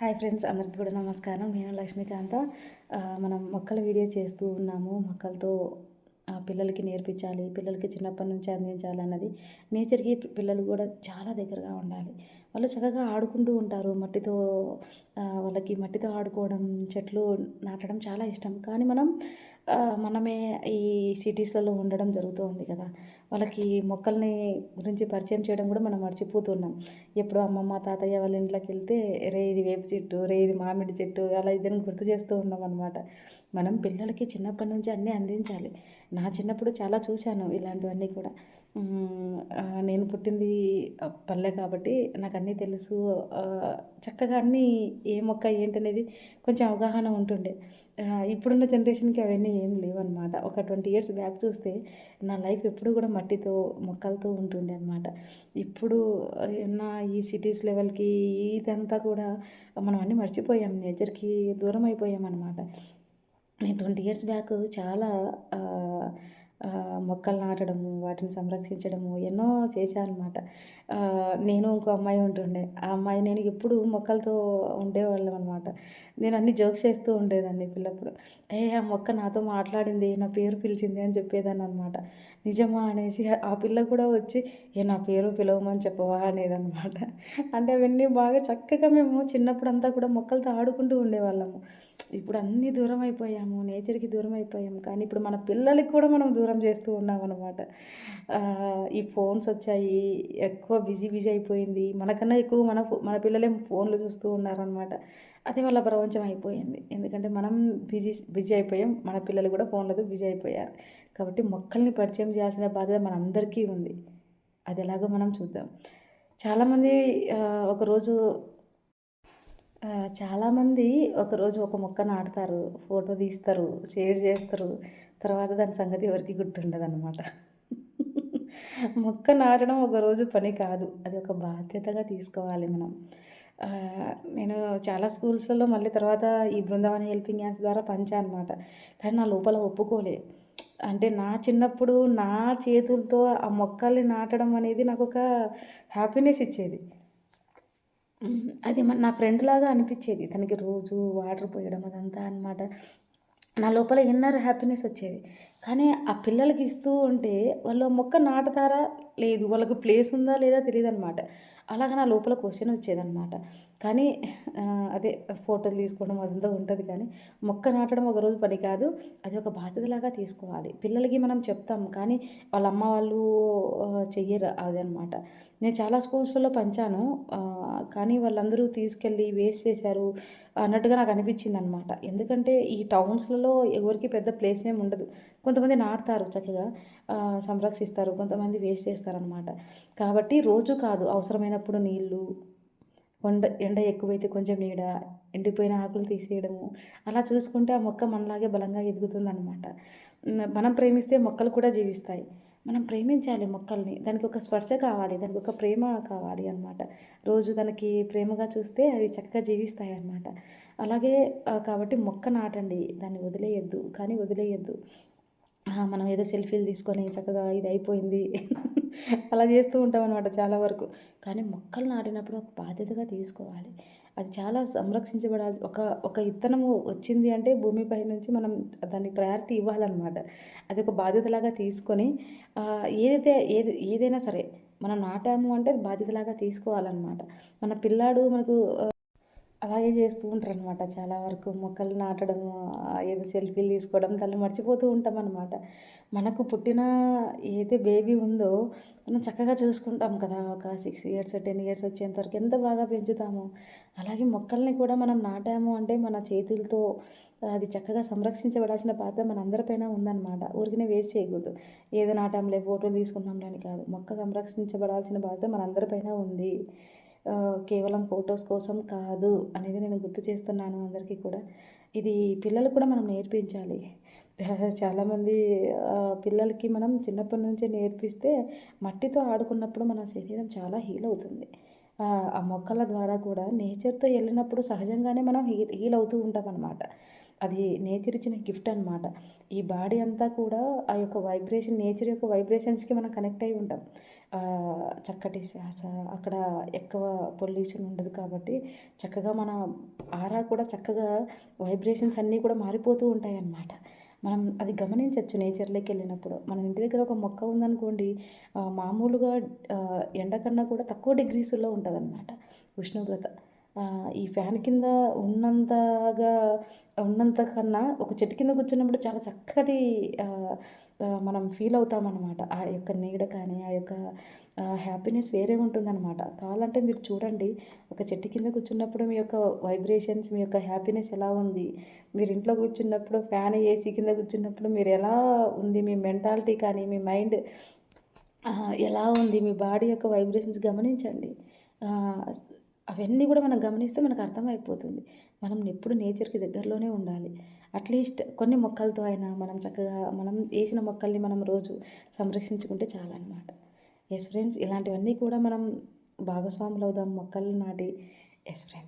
Hi friends అందరికీ కూడా నమస్కారం. నేను లక్ష్మీకాంత. మనం మొక్కల వీడియో చేస్తూ ఉన్నాము. మొక్కలతో పిల్లలకి నేర్పించాలి పిల్లలకి చిన్నప్పటి నుంచి అందించాలి అన్నది నేచర్కి పిల్లలు కూడా చాలా దగ్గరగా ఉండాలి. వాళ్ళు చక్కగా ఆడుకుంటూ ఉంటారు. మట్టితో వాళ్ళకి మట్టితో ఆడుకోవడం చెట్లు నాటడం చాలా ఇష్టం. కానీ మనం మనమే ఈ సిటీస్లలో ఉండడం జరుగుతుంది కదా. వాళ్ళకి మొక్కల్ని గురించి పరిచయం చేయడం కూడా మనం మర్చిపోతున్నాం. ఎప్పుడు అమ్మమ్మ తాతయ్య వాళ్ళ ఇంట్లోకి వెళ్తే రే ఇది వేప చెట్టు రే ఇది మామిడి చెట్టు అలా ఇదని గుర్తు చేస్తూ ఉన్నాం అనమాట మనం పిల్లలకి చిన్నప్పటి నుంచి అన్నీ అందించాలి. నా చిన్నప్పుడు చాలా చూశాను ఇలాంటివన్నీ కూడా. నేను పుట్టింది పల్లె కాబట్టి నాకు అన్నీ తెలుసు. చక్కగా అన్నీ ఏ మొక్క ఏంటనేది కొంచెం అవగాహన ఉంటుండే. ఇప్పుడున్న జనరేషన్కి అవన్నీ ఏం లేవన్నమాట. ఒక ట్వంటీ ఇయర్స్ బ్యాక్ చూస్తే నా లైఫ్ ఎప్పుడు కూడా మట్టితో మొక్కలతో ఉంటుండే అనమాట ఇప్పుడు నా ఈ సిటీస్ లెవెల్కి ఇదంతా కూడా మనం అన్నీ మర్చిపోయాం. నేచర్కి దూరం అయిపోయాం అనమాట నేను ట్వంటీ ఇయర్స్ బ్యాక్ చాలా మొక్కలు నాటడము వాటిని సంరక్షించడము ఎన్నో చేశాను అనమాట నేను ఇంకో అమ్మాయి ఉంటుండే. ఆ అమ్మాయి నేను ఎప్పుడు మొక్కలతో ఉండేవాళ్ళం అనమాట నేను అన్ని జోక్స్ చేస్తూ ఉండేదాన్ని పిల్లప్పుడు ఏ ఆ మొక్క నాతో మాట్లాడింది నా పేరు పిలిచింది అని చెప్పేదాన్ని అనమాట నిజమా అనేసి ఆ పిల్ల కూడా వచ్చి ఏ నా పేరు పిలవమని చెప్పవా? అనేదన్నమాట. అంటే అవన్నీ బాగా చక్కగా మేము చిన్నప్పుడు అంతా కూడా మొక్కలతో ఆడుకుంటూ ఉండేవాళ్ళము. ఇప్పుడు అన్నీ దూరం అయిపోయాము నేచర్కి దూరం అయిపోయాము. కానీ ఇప్పుడు మన పిల్లలకి కూడా మనం దూరం చేస్తూ ఉన్నాం అనమాట ఈ ఫోన్స్ వచ్చాయి ఎక్కువ బిజీ బిజీ అయిపోయింది. మనకన్నా ఎక్కువ మన మన పిల్లలే ఫోన్లు చూస్తూ ఉన్నారనమాట అదే వాళ్ళ ప్రపంచం అయిపోయింది. ఎందుకంటే మనం బిజీ బిజీ అయిపోయాం. మన పిల్లలు కూడా ఫోన్లతో బిజీ అయిపోయారు. కాబట్టి మొక్కల్ని పరిచయం చేయాల్సిన బాధ్యత మనందరికీ ఉంది. అది ఎలాగో మనం చూద్దాం. చాలామంది ఒకరోజు చాలామంది ఒకరోజు ఒక మొక్క నాటుతారు. ఫోటో తీస్తారు షేర్ చేస్తారు. తర్వాత దాని సంగతి ఎవరికి గుర్తుండదు అనమాట మొక్క నాటడం ఒక రోజు పని కాదు. అది ఒక బాధ్యతగా తీసుకోవాలి మనం. నేను చాలా స్కూల్స్లలో మళ్ళీ తర్వాత ఈ బృందావన హెల్పింగ్ యాప్స్ ద్వారా పంచా అనమాట కానీ నా లోపల ఒప్పుకోలే. అంటే నా చిన్నప్పుడు నా చేతులతో ఆ మొక్కల్ని నాటడం అనేది నాకు ఒక హ్యాపీనెస్ ఇచ్చేది. అది మన నా ఫ్రెండ్ లాగా అనిపించేది. తనకి రోజు వాటర్ పోయడం అదంతా అనమాట నా లోపల ఇన్నర్ హ్యాపీనెస్ వచ్చేది. కానీ ఆ పిల్లలకి ఇస్తూ ఉంటే వాళ్ళు మొక్క నాటుతారా లేదు? వాళ్ళకు ప్లేస్ ఉందా లేదా తెలియదు అనమాట అలాగ నా లోపల క్వశ్చన్ వచ్చేదన్నమాట. కానీ అదే ఫోటోలు తీసుకోవడం అదంతా ఉంటుంది కానీ మొక్క నాటడం ఒక రోజు పని కాదు. అది ఒక బాధ్యతలాగా తీసుకోవాలి. పిల్లలకి మనం చెప్తాం కానీ వాళ్ళ అమ్మ వాళ్ళు చెయ్యరు అది అనమాట నేను చాలా స్కూల్స్లో పంచాను. కానీ వాళ్ళందరూ తీసుకెళ్ళి వేస్ట్ చేశారు. అన్నట్టుగా నాకు అనిపించింది అనమాట ఎందుకంటే ఈ టౌన్స్లలో ఎవరికి పెద్ద ప్లేస్ ఏమి ఉండదు. కొంతమంది నాటుతారు చక్కగా సంరక్షిస్తారు కొంతమంది వేస్ట్ చేస్తారనమాట. కాబట్టి రోజు కాదు అవసరమైనప్పుడు నీళ్ళు కొండ ఎండ ఎక్కువైతే కొంచెం నీడ ఎండిపోయిన ఆకులు తీసేయడము అలా చూసుకుంటే ఆ మొక్క మనలాగే బలంగా ఎదుగుతుంది అనమాట మనం ప్రేమిస్తే మొక్కలు కూడా జీవిస్తాయి. మనం ప్రేమించాలి మొక్కల్ని. దానికి ఒక స్పర్శ కావాలి దానికి ఒక ప్రేమ కావాలి అన్నమాట. రోజు దానికి ప్రేమగా చూస్తే అవి చక్కగా జీవిస్తాయి అన్నమాట అలాగే కాబట్టి మొక్క నాటండి. దాన్ని వదిలేయద్దు. కానీ వదిలేయద్దు. మనం ఏదో సెల్ఫీలు తీసుకొని చక్కగా ఇది అయిపోయింది. అలా చేస్తూ ఉంటాం అనమాట చాలా వరకు. కానీ మొక్కలు నాటినప్పుడు ఒక బాధ్యతగా తీసుకోవాలి. అది చాలా సంరక్షించబడాలి. ఒక ఒక ఇత్తనము వచ్చింది అంటే భూమిపై నుంచి మనం దాన్ని ప్రయారిటీ ఇవ్వాలన్నమాట. అది ఒక బాధ్యతలాగా తీసుకొని ఏదైతే ఏది ఏదైనా సరే మనం నాటాము అంటే బాధ్యతలాగా తీసుకోవాలన్నమాట. మన పిల్లాడు మనకు అలాగే చేస్తూ ఉంటారు అనమాట చాలా వరకు మొక్కలు నాటడం ఏదో సెల్ఫీలు తీసుకోవడం దాన్ని మర్చిపోతూ ఉంటాం అనమాట మనకు పుట్టిన ఏదైతే బేబీ ఉందో మనం చక్కగా చూసుకుంటాం కదా ఒక సిక్స్ ఇయర్స్ టెన్ ఇయర్స్ వచ్చేంత వరకు ఎంత బాగా పెంచుతామో. అలాగే మొక్కల్ని కూడా మనం నాటాము అంటే మన చేతులతో అది చక్కగా సంరక్షించబడాల్సిన పాత్ర మనందరిపైన ఉందన్నమాట. ఊరికనే వేస్ట్ చేయకూడదు. ఏదో నాటాంలే ఫోటోలు తీసుకుందాంలే అని కాదు. మొక్క సంరక్షించబడాల్సిన బాధ్యత మనందరిపైన ఉంది. కేవలం ఫొటోస్ కోసం కాదు అనేది నేను గుర్తు చేస్తున్నాను అందరికీ కూడా. ఇది పిల్లలు కూడా మనం నేర్పించాలి. చాలామంది పిల్లలకి మనం చిన్నప్పటి నుంచే నేర్పిస్తే మట్టితో ఆడుకున్నప్పుడు మన శరీరం చాలా హీల్ అవుతుంది. ఆ, మొక్కల ద్వారా కూడా నేచర్తో వెళ్ళినప్పుడు సహజంగానే మనం హీల్ హీల్ అవుతూ ఉంటాం అనమాట అది నేచర్ ఇచ్చిన గిఫ్ట్ అనమాట ఈ బాడీ అంతా కూడా ఆ యొక్క వైబ్రేషన్ నేచర్ యొక్క వైబ్రేషన్స్కి మనం కనెక్ట్ అయి ఉంటాం. చక్కటి శ్వాస అక్కడ ఎక్కువ పొల్యూషన్ ఉండదు కాబట్టి చక్కగా మన ఆరా కూడా చక్కగా వైబ్రేషన్స్ అన్నీ కూడా మారిపోతూ ఉంటాయి అన్నమాట మనం అది గమనించవచ్చు నేచర్లోకి వెళ్ళినప్పుడు. మన ఇంటి దగ్గర ఒక మొక్క ఉందనుకోండి మామూలుగా ఎండకన్నా ఎండ కన్నా కూడా తక్కువ డిగ్రీస్లో ఉంటుంది ఉష్ణోగ్రత. ఈ ఫ్యాన్ కింద ఉన్నంతగా ఉన్నంత కన్నా ఒక చెట్టు కింద కూర్చున్నప్పుడు చాలా చక్కటి మనం ఫీల్ అవుతామన్నమాట. ఆ యొక్క నీడ కానీ ఆ యొక్క హ్యాపీనెస్ వేరే ఉంటుందన్నమాట. కావాలంటే మీరు చూడండి ఒక చెట్టు కింద కూర్చున్నప్పుడు మీ యొక్క వైబ్రేషన్స్ మీ యొక్క హ్యాపీనెస్ ఎలా ఉంది? మీరు ఇంట్లో కూర్చున్నప్పుడు ఫ్యాన్ ఏసీ కింద కూర్చున్నప్పుడు మీరు ఎలా ఉంది? మీ మెంటాలిటీ కానీ మీ మైండ్ ఎలా ఉంది? మీ బాడీ యొక్క వైబ్రేషన్స్ గమనించండి. అవన్నీ కూడా మనం గమనిస్తే మనకు అర్థమైపోతుంది. మనం ఎప్పుడు నేచర్కి దగ్గరలోనే ఉండాలి. అట్లీస్ట్ కొన్ని మొక్కలతో అయినా మనం చక్కగా మనం వేసిన మొక్కల్ని మనం రోజు సంరక్షించుకుంటే చాలన్నమాట. ఎస్ ఫ్రెండ్స్ ఇలాంటివన్నీ కూడా మనం భాగస్వాములు అవుదాం మొక్కల్ని నాటి. Yes friends